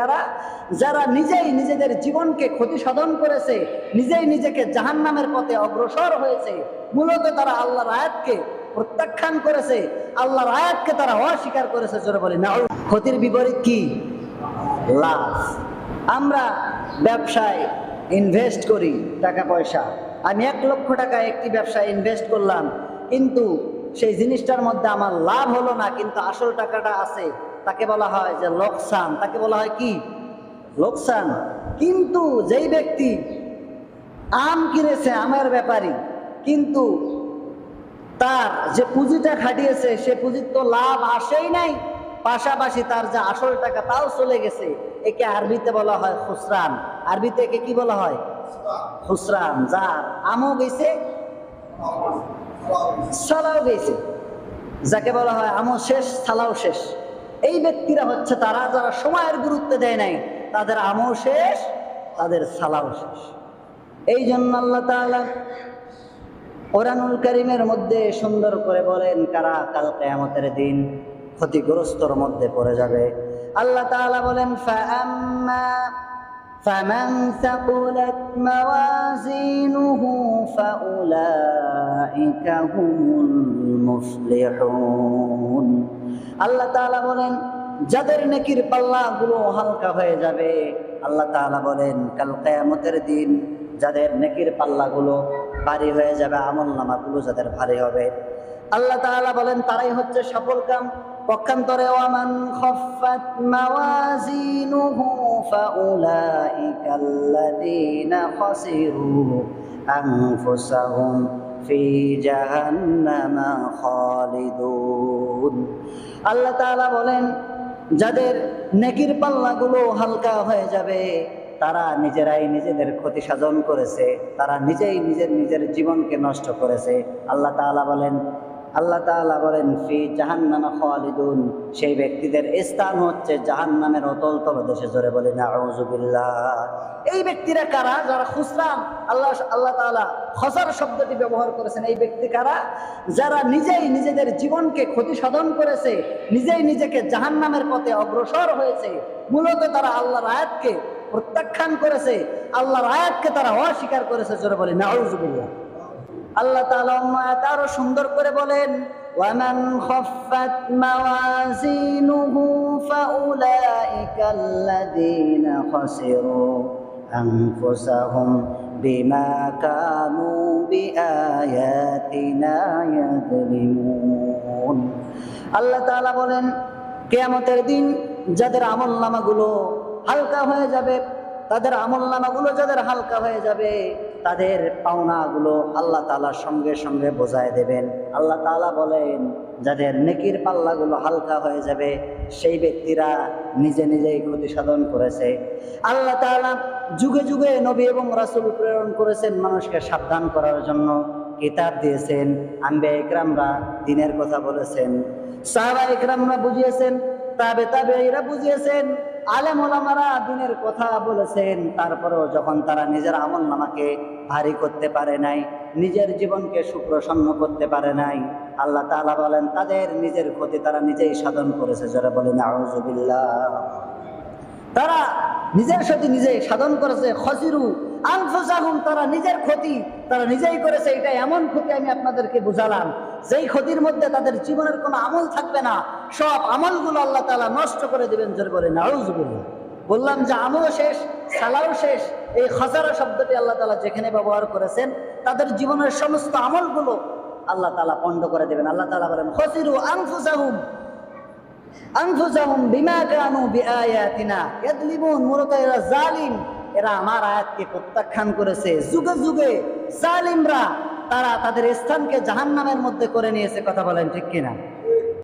কারা যারা নিজেই নিজেদের জীবনকে ক্ষতি সাধন করেছে, নিজেই নিজেকে জাহান্নামের পথে অগ্রসর হয়েছে, মূলত তারা আল্লাহর আয়াতকে প্রত্যাখ্যান করেছে, আল্লাহর আয়াতকে তারা অস্বীকার করেছে, জোরে বলি না ক্ষতির বিপরীত কি? লাভ। আমরা ব্যবসায় ইনভেস্ট করি টাকা পয়সা। আমি এক লক্ষ টাকা একটি ব্যবসায় ইনভেস্ট করলাম, কিন্তু সেই জিনিসটার মধ্যে আমার লাভ হলো না, কিন্তু আসল টাকাটা আছে। তাকে বলা হয় যে লোকসান। তাকে বলা হয় কি? লোকসান। কিন্তু যেই ব্যক্তি আম কিনেছে, আমের ব্যাপারী, কিন্তু তার যে পুঁজিটা খাটিয়েছে, সে পুঁজির তো লাভ আসেই নাই। পাশাপাশি তার যে আসল টাকা তাও চলে গেছে। একে আরবিতে বলা হয় খুসরান। আরবিতে একে কি বলা হয়? খুসরান। যার আমও গেছে সালাও গেছে যাকে বলা হয় আমও শেষ, সালাও শেষ। এই ব্যক্তিরা হচ্ছে তারা যারা সময়ের গুরুত্ব দেয় নাই, তাদের আমও শেষ, তাদের সালাও শেষ। এই জন্য আল্লাহ তালা কোরআনুল করিমের মধ্যে সুন্দর করে বলেন, কারা কাল কেয়ামতের দিন ক্ষতিগ্রস্তর মধ্যে পড়ে যাবে? আল্লাহ তাআলা বলেন, ফাআম্মা فمن ثقلت موازينه فأولئك هم المفلحون আল্লাহ তাআলা বলেন যাদের নেকির পাল্লাগুলো হালকা হয়ে যাবে আল্লাহ তাআলা বলেন কাল কিয়ামতের দিন যাদের নেকির পাল্লাগুলো ভারী হয়ে যাবে আমল নামাগুলো যাদের ভারী হবে আল্লাহ তাআলা বলেন তারাই হচ্ছে সফল কাম পক্ষান্তরে, ওয়ামান খফফাত মাওয়াজিনুহু ফাউলাইকা আল্লাযীনা খাসিরু আনফুসাহুম ফি জাহান্নামা খালিদুন। আল্লাহ তাআলা বলেন, যাদের নেকির পাল্লাগুলো হালকা হয়ে যাবে, তারা নিজেরাই নিজেদের ক্ষতি সাধন করেছে, তারা নিজেই নিজের নিজের জীবনকে নষ্ট করেছে। আল্লাহ তাআলা বলেন আল্লাহ তাআলা বলেন, ফি জাহান্নামা খালিদুন। সেই ব্যক্তিদের স্থান হচ্ছে জাহান্নামের অতল তলদেশে জোরে বলি না এই ব্যক্তিরা কারা? যারা খুসরান আল্লাহ আল্লাহ তাআলা খসার শব্দটি ব্যবহার করেছেন। এই ব্যক্তি কারা? যারা নিজেই নিজেদের জীবনকে ক্ষতি সাধন করেছে, নিজেই নিজেকে জাহান্নামের পথে অগ্রসর হয়েছে। মূলত তারা আল্লাহর আয়াতকে প্রত্যাখ্যান করেছে। আল্লাহর আয়াতকে তারা অস্বীকার করেছে। জোরে বলি নাউজুবিল্লাহ আল্লাহ তাআলা আয়াত আরো সুন্দর করে বলেন ومن خفت موازينه فأولئك الذين خسروا أنفسهم بما كانوا بآياتنا يظلمون আল্লাহ তাআলা বলেন কেয়ামতের দিন যাদের আমল নামাগুলো হালকা হয়ে যাবে তাদের আমল নামাগুলো যাদের হালকা হয়ে যাবে তাদের পাওনাগুলো আল্লাহ তালার সঙ্গে সঙ্গে বোঝায় দেবেন। আল্লাহ তালা বলেন, যাদের নেকির পাল্লাগুলো হালকা হয়ে যাবে, সেই ব্যক্তিরা নিজে নিজেই ক্ষতি সাধন করেছে। আল্লাহ তালা যুগে যুগে নবী এবং রাসুল প্রেরণ করেছেন মানুষকে সাবধান করার জন্য। কিতাব দিয়েছেন আম্বে ইকরামরা দিনের কথা বলেছেন। সাহাবা ইকরামরা বুঝিয়েছেন তাবে তাবে এরা বুঝিয়েছেন, আলেম ওলামারা দিনের কথা বলেছেন, তারপরেও যখন তারা নিজের আমল নামাকে ভারী করতে পারে নাই, নিজের জীবনকে সুপ্রসন্ন করতে পারে নাই, আল্লাহ তাআলা বলেন, তাদের নিজের ক্ষতি তারা নিজেই সাধন করেছে যারা বলেন আউজুবিল্লাহ তারা নিজের সাথে নিজে সাধন করেছে, খসিরু আনফুসাহুম তারা নিজের ক্ষতি, তারা নিজেই করেছে এটা এমন ক্ষতি আমি আপনাদেরকে বুঝালাম। যেই ক্ষতির মধ্যে তাদের জীবনের কোনো আমল থাকবে না, সব আমলগুলো আল্লাহ তাআলা নষ্ট করে দেবেন, জোর বলে নাউজুবিল্লাহ। বললাম যে আমল শেষ, সালাও শেষ, এই খসারা শব্দটি আল্লাহ তালা যেখানে ব্যবহার করেছেন, তাদের জীবনের সমস্ত আমলগুলো আল্লাহ তালা পণ্ড করে দেবেন। আল্লাহ তালা বলেন, খসিরু আনফুসাহুম আনফুসাহুম বিমা কানু বিআয়াতিনা, ইয়াদলিমুন, মূলত এরা জালিম এরা আমার আয়াতকে প্রত্যাখ্যান করেছে। যুগে যুগে জালিমরা তারা তাদের স্থানকে জাহান্নামের মধ্যে করে নিয়েছে, কথা বলেন ঠিক কিনা?